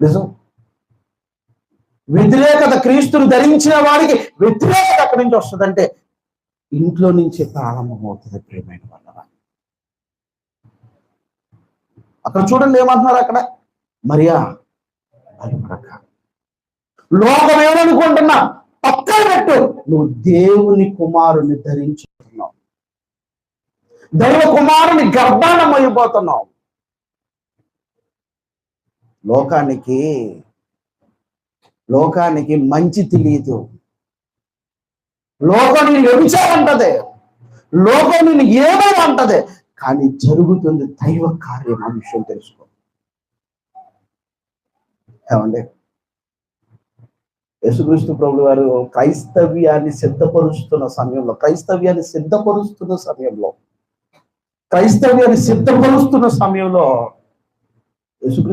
నిజం. వ్యతిరేకత క్రీస్తుని ధరించిన వాడికి వ్యతిరేకత ఎక్కడి నుంచి వస్తుందంటే ఇంట్లో నుంచి ప్రారంభమవుతుంది ప్రేమైన వాళ్ళ. అక్కడ చూడండి ఏమంటున్నారు అక్కడ? మరియా భయపడక. లోకం ఏమనుకుంటున్నా? పక్కన పెట్టు. నువ్వు దేవుని కుమారుని ధరించుకున్నావు దైవ కుమారుని గర్భానం అయిపోతున్నావు లోకానికి లోకానికి మంచి తెలియదు. లోకం నేను వ్యభిచారంటది లోకం నేను ఏమో కానీ జరుగుతుంది దైవ కార్యం ఆ విషయం తెలుసుకో. ఏమండి? యేసుక్రీస్తు ప్రభు వారు క్రైస్తవ్యాన్ని సిద్ధపరుస్తున్న సమయంలో క్రైస్తవ్యాన్ని సిద్ధపరుస్తున్న సమయంలో క్రైస్తవ్యాన్ని సిద్ధపరుస్తున్న సమయంలో యేసుక్రీస్తు